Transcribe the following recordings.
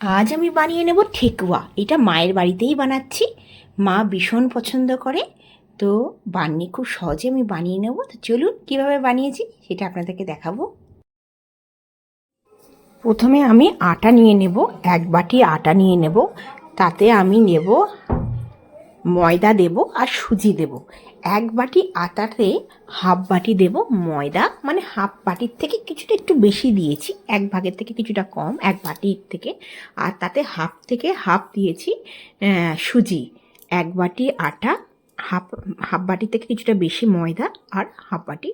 আজ আমি বানিয়ে নেব ঠেকুয়া। এটা মায়ের বাড়িতেই বানাচ্ছি। মা ভীষণ পছন্দ করে। তো বানিয়ে খুব সহজে আমি বানিয়ে নেব। তো চলুন কীভাবে বানিয়েছি সেটা আপনাদেরকে দেখাবো। প্রথমে আমি আটা নিয়ে নেব। এক বাটি আটা নিয়ে নেব। তাতে আমি নেব ময়দা দেব আর সুজি দেব। এক বাটি আটাতে হাফ বাটি দেব ময়দা মানে হাফ বাটির থেকে কিছুটা একটু বেশি দিয়েছি, এক ভাগের থেকে কিছুটা কম, এক বাটির থেকে। আর তাতে হাফ থেকে হাফ দিয়েছি সুজি। এক বাটি আটা, হাফ হাফ বাটি থেকে কিছুটা বেশি ময়দা আর হাফ বাটি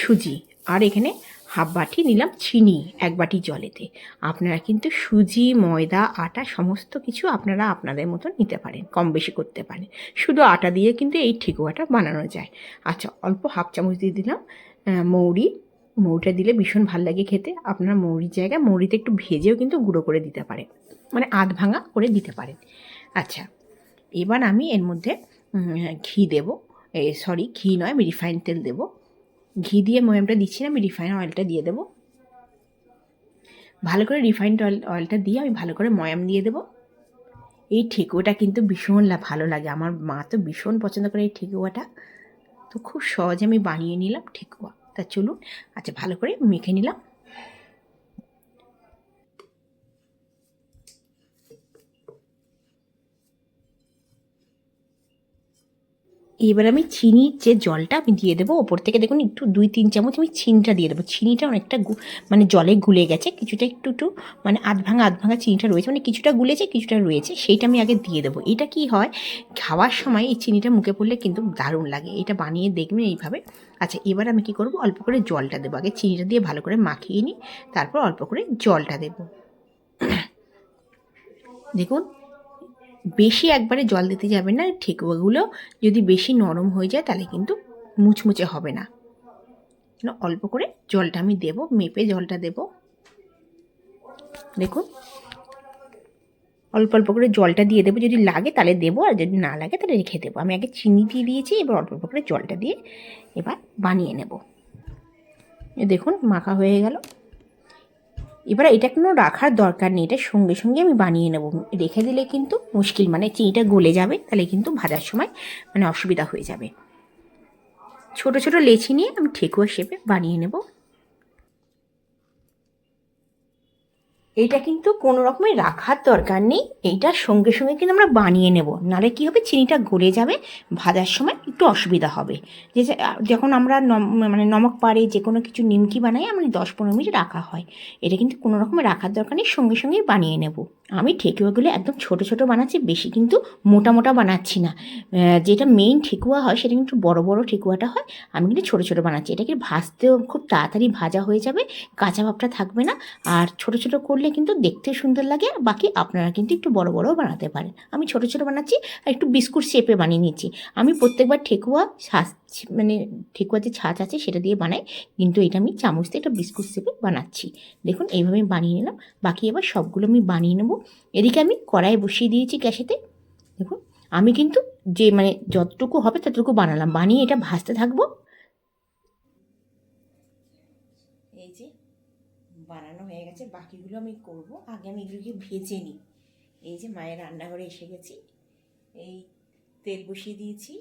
সুজি। আর এখানে হাফ বাটি নিলাম চিনি, এক বাটি জলেতে। আপনারা কিন্তু সুজি, ময়দা, আটা সমস্ত কিছু আপনারা আপনাদের মতো নিতে পারেন, কম বেশি করতে পারেন। শুধু আটা দিয়ে কিন্তু এই ঠেকুয়াটা বানানো যায়। আচ্ছা অল্প হাফ চামচ দিয়ে দিলাম মৌরি। মৌরিটা দিলে ভীষণ ভালো লাগে খেতে। আপনারা মৌরির জায়গায় মৌরিতে একটু ভেজেও কিন্তু গুঁড়ো করে দিতে পারেন। মানে আধ ভাঙা করে দিতে পারেন। আচ্ছা এবার আমি এর মধ্যে ঘি দেব। সরি ঘি নয় রিফাইন তেল দেবো। ঘি দিয়ে ময়ামটা দিচ্ছি না, আমি রিফাইন অয়েলটা দিয়ে দেবো। ভালো করে রিফাইন্ড অয়েল অয়েলটা দিয়ে আমি ভালো করে ময়াম দিয়ে দেবো। এই ঠেকুয়াটা কিন্তু ভীষণ ভালো লাগে। আমার মা তো ভীষণ পছন্দ করে এই ঠেকুয়াটা। তো খুব সহজে আমি বানিয়ে নিলাম ঠেকুয়া। তা চলুন আচ্ছা ভালো করে মেখে নিলাম। এবার আমি চিনির যে জলটা আমি দিয়ে দেবো, ওপর থেকে দেখুন একটু দুই তিন চামচ আমি চিনিটা দিয়ে দেবো। চিনিটা অনেকটা মানে জলে গুলে গেছে, কিছুটা একটু একটু মানে আধ ভাঙা আধ ভাঙা চিনিটা রয়েছে মানে কিছুটা গুলেছে, কিছুটা রয়েছে, সেইটা আমি আগে দিয়ে দেবো। এটা কি হয়, খাওয়ার সময় এই চিনিটা মুখে পড়লে কিন্তু দারুণ লাগে। এটা বানিয়ে দেখবেন এইভাবে। আচ্ছা এবার আমি কি করব, অল্প করে জলটা দেবো। আগে চিনিটা দিয়ে ভালো করে মাখিয়ে নিই, তারপর অল্প করে জলটা দেবো। দেখুন বেশি একবারে জল দিতে যাবে না ঠেকুয়াগুলো যদি বেশি নরম হয়ে যায় তাহলে কিন্তু মুচমুচে হবে না। অল্প করে জলটা আমি দেব, মেপে জলটা দেব। দেখুন, অল্প অল্প করে জলটা দিয়ে দেবো, যদি লাগে তাহলে দেবো, আর যদি না লাগে তাহলে রেখে দেবো। আমি আগে চিনি দিয়ে দিয়েছি, এবার অল্প অল্প করে জলটা দিয়ে এবার বানিয়ে নেব। দেখুন, মাখা হয়ে গেল। এবার এটা কোনো রাখার দরকার নেই, এটা সঙ্গে সঙ্গে আমি বানিয়ে নেব। রেখে দিলে কিন্তু মুশকিল মানে চিনিটা গলে যাবে, তাহলে কিন্তু ভাজার সময় মানে অসুবিধা হয়ে যাবে। ছোট ছোট লেচি নিয়ে আমি ঠেকুয়া শেপে বানিয়ে নেব। এইটা কিন্তু কোনো রকমের রাখার দরকার নেই। এইটা সঙ্গে সঙ্গে কিন্তু আমরা বানিয়ে নেব। নাহলে কি হবে? চিনিটা গলে যাবে, ভাজার সময় একটু অসুবিধা হবে। যে যখন আমরা মানে নমক পাড়ে যে কোনো কিছু নিমকি বানাই, আমরা দশ পনেরো মিনিট রাখা হয়। এটা কিন্তু কোনো রকমের রাখার দরকার নেই, সঙ্গে সঙ্গেই বানিয়ে নেব। আমি ঠেকুয়াগুলো একদম ছোট ছোট বানাচ্ছি, বেশি কিন্তু মোটা মোটা বানাচ্ছি না। যেটা মেইন ঠেকুয়া হয় সেটা কিন্তু বড় বড় ঠেকুয়াটা হয়, আমি কিন্তু ছোট ছোট বানাচ্ছি। এটাকে ভাজতেও খুব তাড়াতাড়ি ভাজা হয়ে যাবে, কাঁচা ভাবটা থাকবে না। আর ছোট ছোট করলে কিন্তু দেখতে সুন্দর লাগে আর বাকি আপনারা কিন্তু একটু বড় বড়ও বানাতে পারেন। আমি ছোট ছোট বানাচ্ছি, আর একটু বিস্কুট শেপে বানিয়ে নিচ্ছি। আমি প্রত্যেকবার ঠেকুয়া ছাঁচ মানে ঠেকুয়া যে ছাঁচ আছে সেটা দিয়ে বানাই, কিন্তু এটা আমি চামচ দিয়ে একটা বিস্কুট শেপে বানাচ্ছি। দেখুন, এইভাবে বানিয়ে নিলাম, বাকি এবার সবগুলো আমি বানিয়ে নেব। এদিকে আমি কড়াই বসিয়ে দিয়েছি গ্যাসেতে। দেখুন, আমি কিন্তু যে মানে যতটুকু হবে ততটুকু বানালাম। বানিয়ে এটা ভাজতে থাকব। এই যে বানানো হয়ে গেছে। বাকিগুলো আমি করব। আগে আমি এগুলোকে ভেজে নিই। এই যে মায়ের রান্নাঘরে এসে গেছি। এই তেল বসিয়ে দিয়েছি।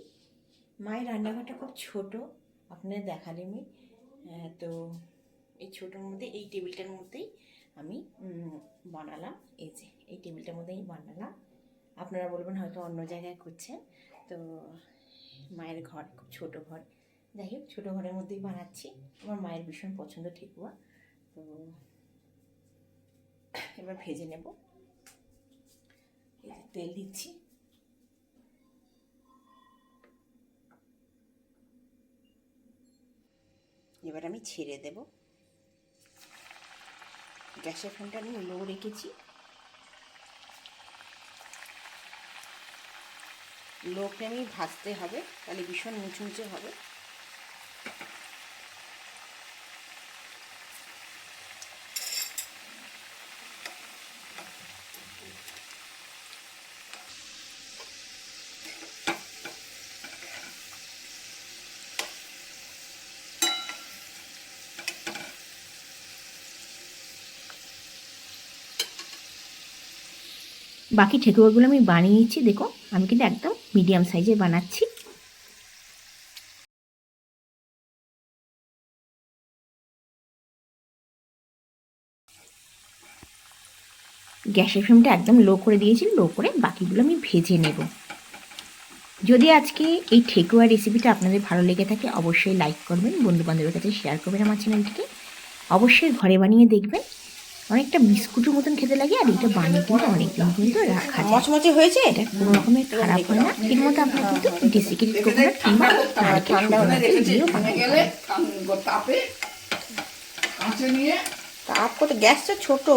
মায়ের রান্নাঘরটা খুব ছোট। আপনাদের দেখালে আমি তো এই ছোটোর মধ্যে, এই টেবিলটার মধ্যেই আমি বানালাম। এই যে, এই টেবিলটার মধ্যেই বানালাম। আপনারা বলবেন হয়তো অন্য জায়গায় করছেন তো মায়ের ঘর, খুব ছোট ঘর। যাই হোক, ছোটো ঘরের মধ্যেই বানাচ্ছি। আমার মায়ের ভীষণ পছন্দ ঠেকুয়া। তো এবার ভেজে নেব। এই তেল দিচ্ছি। এবার আমি ছেড়ে দেব। গ্যাসের ফ্যানটা আমি লো রেখেছি। লো ফ্লেমেই ভাজতে হবে তাহলে ভীষণ মুচমুচে হবে। বাকি ঠেকুয়াগুলো আমি বানিয়ে নিচ্ছি, দেখো, আমি কিন্তু একদম মিডিয়াম সাইজে বানাচ্ছি। গ্যাসের ফ্লেমটা একদম লো করে দিয়েছি লো করে বাকিগুলো আমি ভেজে নেব। যদি আজকে এই ঠেকুয়া রেসিপিটা আপনাদের ভালো লেগে থাকে, অবশ্যই লাইক করবেন বন্ধু বান্ধবের কাছে শেয়ার করবেন আমার চ্যানেলটিকে অবশ্যই ঘরে বানিয়ে দেখবেন। অনেকটা বিস্কুটের মতন খেতে লাগে আর এটা বানিয়ে কিন্তু অনেকদিন কিন্তু রাখা যায়। মচমচে হয়েছে? এটা কোনো রকমের খারাপ হয় না। এর মধ্যে আপনার কিন্তু ডেসিকেটেড কোকোনাট কিংবা নারকেল দিয়েও তাপে কাঁচে নিয়ে তাপ কত গ্যাসটা ছোট।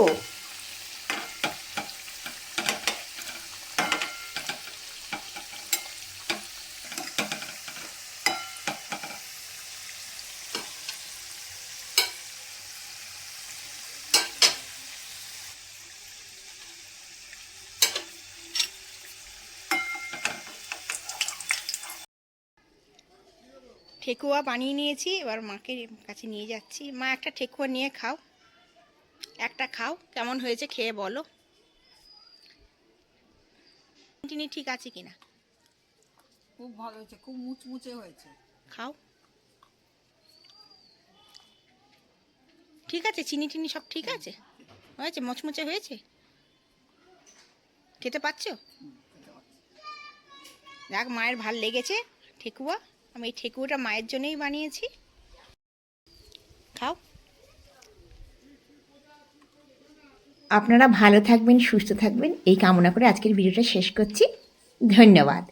ঠেকুয়া বানিয়ে নিয়েছি এবার মাকে কাছে নিয়ে যাচ্ছি। মা একটা ঠেকুয়া নিয়ে খাও। একটা খাও কেমন হয়েছে খেয়ে বলো। চিনি ঠিক আছে কিনা? খুব ভালো হয়েছে খুব মুচমুচে হয়েছে। খাও। ঠিক আছে চিনি টিনি সব ঠিক আছে? হয়েছে মচমচে হয়েছে? খেতে পাচ্ছো? দেখ মায়ের ভালো লেগেছে ঠেকুয়া। আমি এই ঠেকুটা মায়ের জন্যই বানিয়েছি। খাও। আপনারা ভালো থাকবেন, সুস্থ থাকবেন। এই কামনা করে আজকের ভিডিওটা শেষ করছি। ধন্যবাদ।